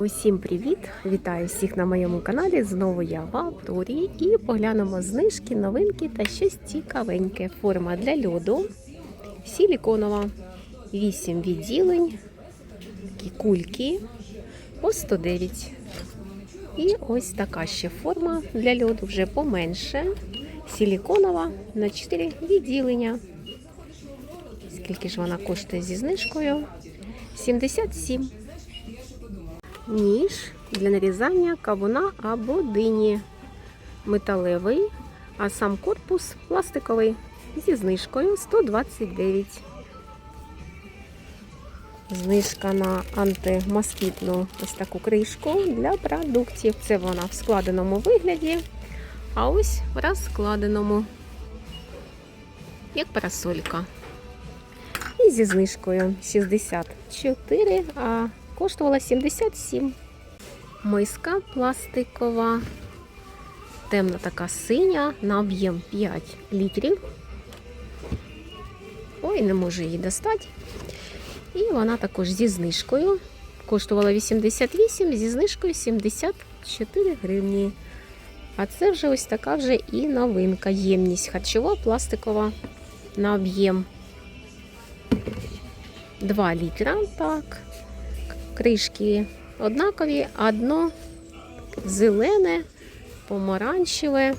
Усім привіт! Вітаю всіх на моєму каналі. Знову я в Авторії і поглянемо знижки, новинки та щось цікавеньке. Форма для льоду силіконова, 8 відділень, такі кульки по 109. І ось така ще форма для льоду, вже поменше. Силіконова на 4 відділення. Скільки ж вона коштує зі знижкою? 77 ніж для нарізання кавуна або дині. Металевий, а сам корпус пластиковий зі знижкою 129. Знижка на антимоскітну ось таку кришку для продуктів. Це вона в складеному вигляді, а ось в розкладеному, як парасолька. І зі знижкою 64, а коштувала 77. Миска пластикова, темна така синя, на об'єм 5 літрів. Ой, не можу її достати. І вона також зі знижкою. Коштувала 88, зі знижкою 74 гривні. А це вже ось така вже і новинка. Ємність харчова, пластикова на об'єм 2 літра. Так кришки однакові, одно зелене, помаранчеве,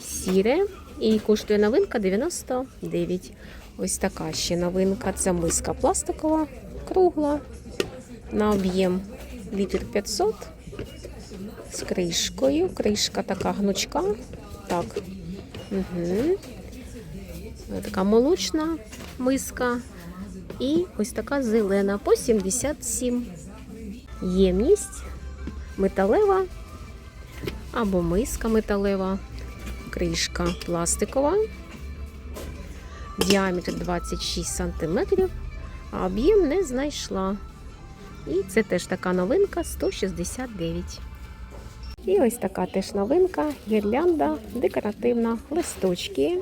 сіре. І коштує новинка 99. Ось така ще новинка. Це миска пластикова, кругла, на об'єм літр 500 з кришкою. Кришка така гнучка. Так. Угу. Така молочна миска. І ось така зелена по 77. Ємність металева або миска металева, кришка пластикова, діаметр 26 см, а об'єм не знайшла. І це теж така новинка 169. І ось така теж новинка, гірлянда, декоративна, листочки.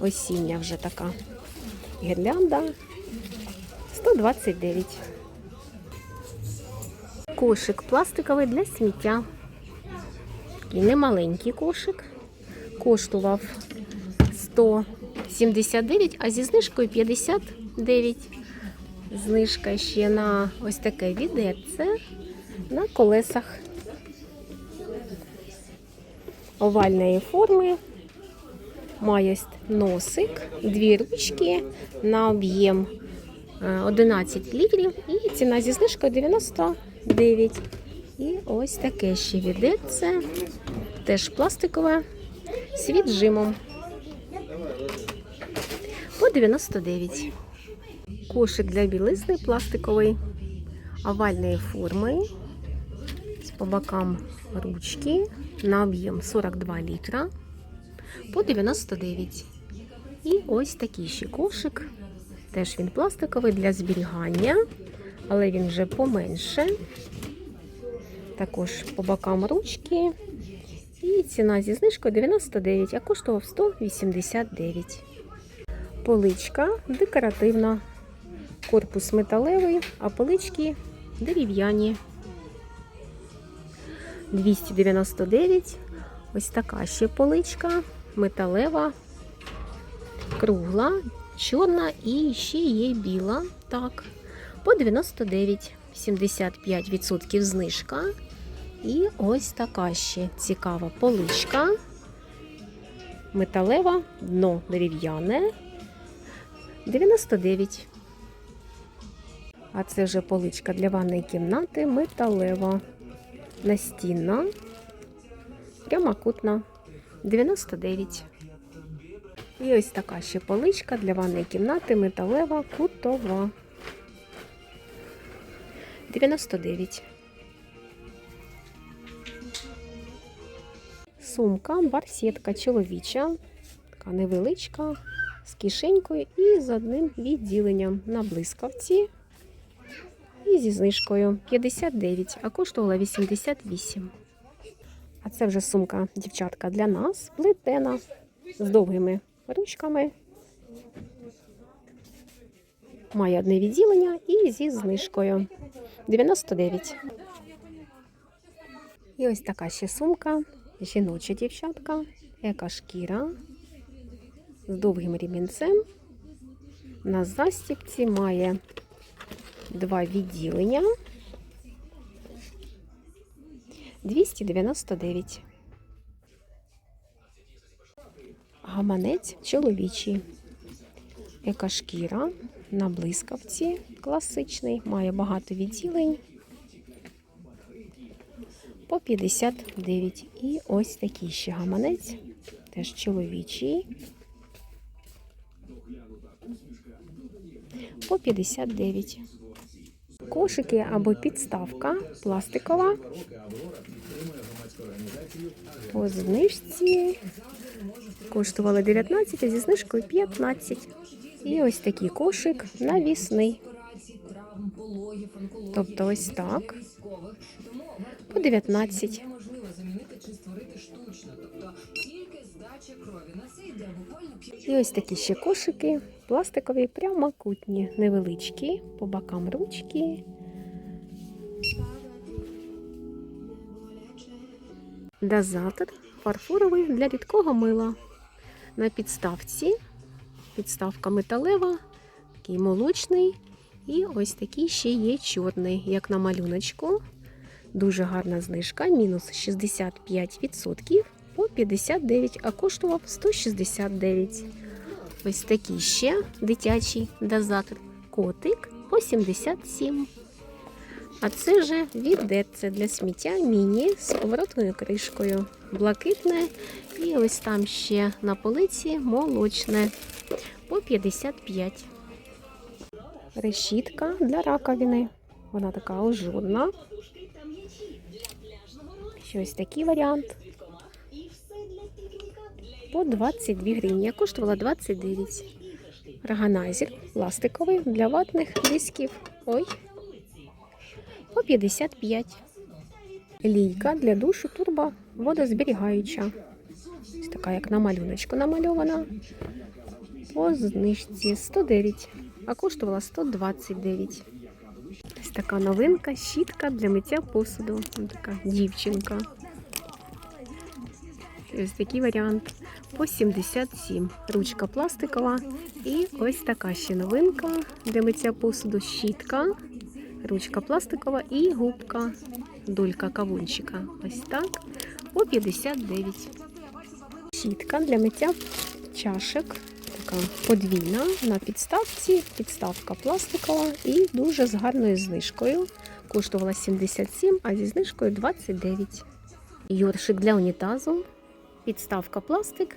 Осіння вже така гірлянда 129. Кошик пластиковий для сміття. Такий немаленький кошик. Коштував 179, а зі знижкою 59. Знижка ще на ось таке відерце на колесах овальної форми. Має носик, дві ручки на об'єм 11 літрів і ціна зі знижкою 99. І ось таке ще відерце, теж пластикове, з віджимом по 99. Кошик для білизни пластиковий, овальної форми, по бокам ручки на об'єм 42 літра по 99. І ось такий ще кошик. Теж він пластиковий для зберігання, але він вже поменше. Також по бокам ручки. І ціна зі знижкою 99, а коштував 189. Поличка декоративна. Корпус металевий, а полички дерев'яні. 299. Ось така ще поличка металева, кругла, чорна і ще є біла. Так, по 99, 75% знижка. І ось така ще цікава поличка. Металева, дно дерев'яне. 99. А це вже поличка для ванної кімнати металева. Настінна, прямокутна. 99. І ось така ще поличка для ванної кімнати металева кутова. 99. Сумка, барсетка чоловіча. Така невеличка, з кишенькою і з одним відділенням на блискавці. І зі знижкою 59, а коштувала 88. А це вже сумка, дівчатка, для нас, плетена з довгими ручками. Має одне відділення і зі знижкою 99. І ось така ще сумка. Жіноча дівчатка, ека шкіра з довгим ремінцем. На застіпці має два відділення. 299. Гаманець чоловічий. Яка шкіра на блискавці класичний, має багато відділень. По 59. І ось такий ще гаманець, теж чоловічий. По 59. Кошики або підставка пластикова. По знижці коштували 19, а зі знижкою 15. І ось такий кошик навісний. Тобто ось так. По 19. неможливо замінити чи створити штучно, тобто тільки здача крові. На це йде буквально п'ять. І ось такі ще кошики, пластикові, прямокутні, невеличкі, по бокам ручки. Дозатор фарфоровий для рідкого мила. На підставці. Підставка металева, такий молочний. І ось такий ще є чорний, як на малюночку. Дуже гарна знижка, мінус 65% по 59, а коштував 169. Ось такий ще дитячий дозатор. Котик по 77. А це вже відет, для сміття міні з поворотною кришкою. Блакитне. І ось там ще на полиці молочне по 55. Решітка для раковини. Вона така ажурна. Ще ось такий варіант. По 22 гривні. Коштувала 29. Органайзер пластиковий для ватних дисків. Ой. По 55. Лійка для душу турбо водозберігаюча. Ось така, як на малюночку намальована. По знижці 109, а коштувала 129. Ось така новинка, щітка для миття посуду. Ось така дівчинка. Ось такий варіант. По 77. Ручка пластикова. І ось така ще новинка для миття посуду. Щітка, ручка пластикова і губка. Долька кавунчика. Ось так. По 59. Щітка для миття чашек. Така подвійна на підставці. Підставка пластикова і дуже з гарною знижкою. Коштувала 77, а зі знижкою 29. Йоршик для унітазу. Підставка пластик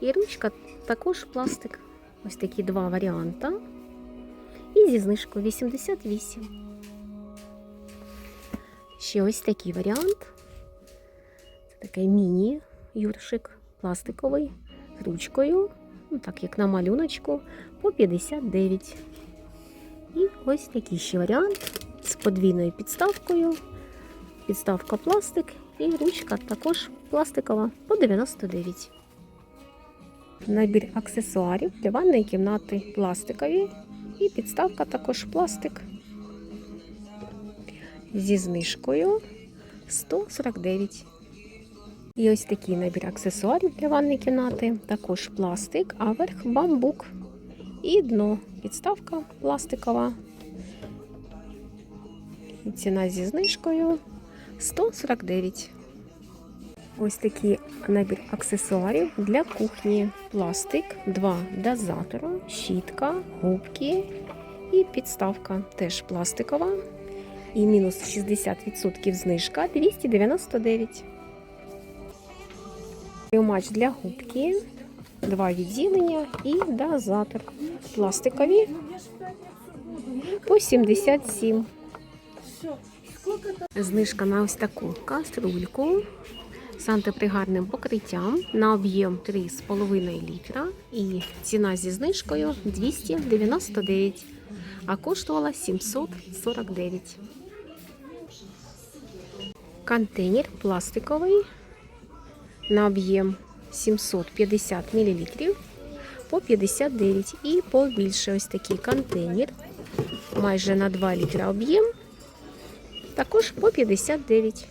і ручка також пластик. Ось такі два варіанти. І зі знижкою 88. Ще ось такий варіант. Це такий міні-юршик пластиковий з ручкою, ну, так як на малюночку, по 59. І ось такий ще варіант з подвійною підставкою. Підставка пластик і ручка також пластикова по 99. Набір аксесуарів для ванної кімнати пластикові. І підставка також пластик. Зі знижкою 149. І ось такий набір аксесуарів для ванної кімнати. Також пластик, а верх бамбук. І дно. Підставка пластикова. І ціна зі знижкою 149. Ось такий набір аксесуарів для кухні. Пластик, два дозатора, щітка, губки і підставка теж пластикова. І мінус 60% знижка 299. Приймач для губки, два відділення і дозатор. Пластикові по 77. Знижка на ось таку каструльку з антипригарним покриттям на об'єм 3,5 літра. І ціна зі знижкою 299, а коштувала 749. Контейнер пластиковий на об'єм 750 мл по 59 і побільше ось такий контейнер. Майже на 2 літра об'єм. Також по 59.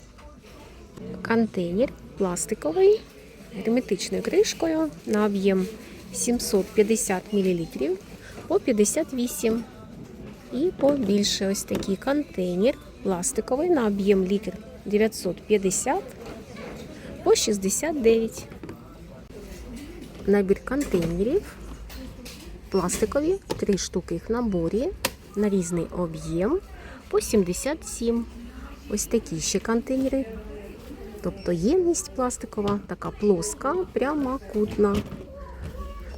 Контейнер пластиковий герметичною кришкою на об'єм 750 мл по 58. І побільше ось такий контейнер пластиковий на об'єм літр 950 по 69. Набір контейнерів пластикові, три штуки їх в наборі на різний об'єм по 77. Ось такі ще контейнери. Тобто ємність пластикова, така плоска, прямокутна.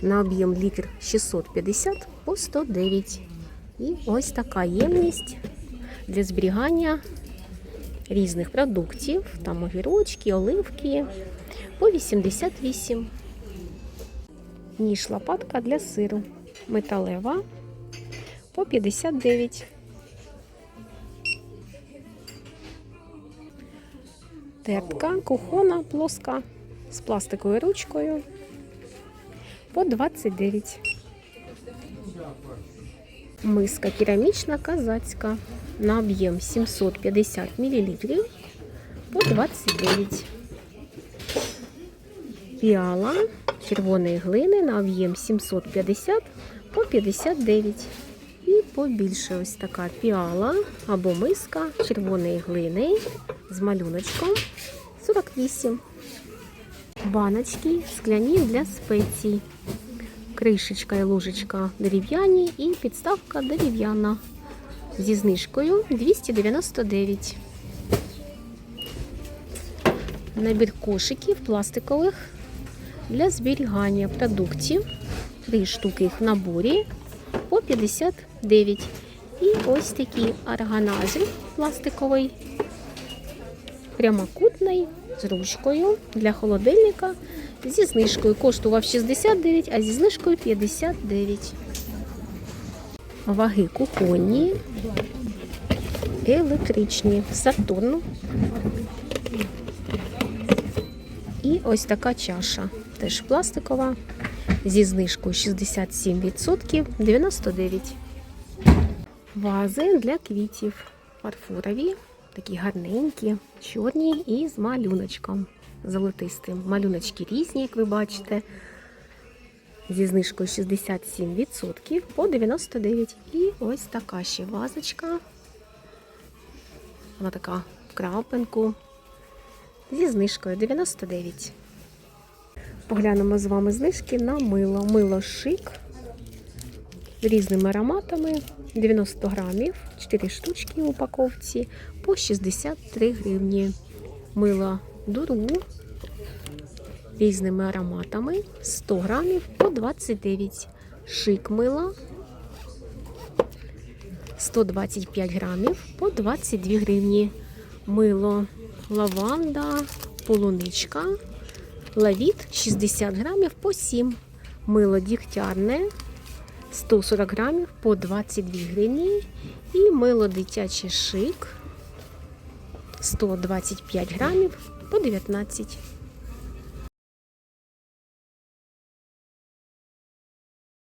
На об'єм літр 650 по 109. І ось така ємність для зберігання різних продуктів, там огірочки, оливки по 88. Ніж лопатка для сиру. Металева по 59. Тертка кухона плоска з пластиковою ручкою по 29. Миска керамічна казацька на об'єм 750 мл по 29. Піала червоної глини на об'єм 750 по 59. І побільше ось така піала або миска червоної глини з малюночком 48. Баночки скляні для спецій. Кришечка і ложечка дерев'яні і підставка дерев'яна. Зі знижкою 299. Набір кошиків пластикових для зберігання продуктів. Три штуки їх в наборі по 59. І ось такий органайзер пластиковий, прямокутний, з ручкою для холодильника. Зі знижкою коштував 69, а зі знижкою 59. Ваги кухонні, електричні, Сатурн. І ось така чаша, теж пластикова, зі знижкою 67%, 99. Вази для квітів фарфорові, такі гарненькі, чорні і з малюночком золотистим. Малюночки різні, як ви бачите. Зі знижкою 67% по 99. І ось така ще вазочка. Вона така в крапинку. Зі знижкою 99. Поглянемо з вами знижки на мило. Мило шик різними ароматами. 90 грамів, 4 штучки в упаковці по 63 гривні. Мило дуру різними ароматами 100 грамів по 29. Шик мила 125 грамів по 22 гривні. Мило лаванда, полуничка, лавіт 60 грамів по 7. Мило дігтярне 140 грамів по 22 гривні. І мило дитячий шик 125 грамів по 19.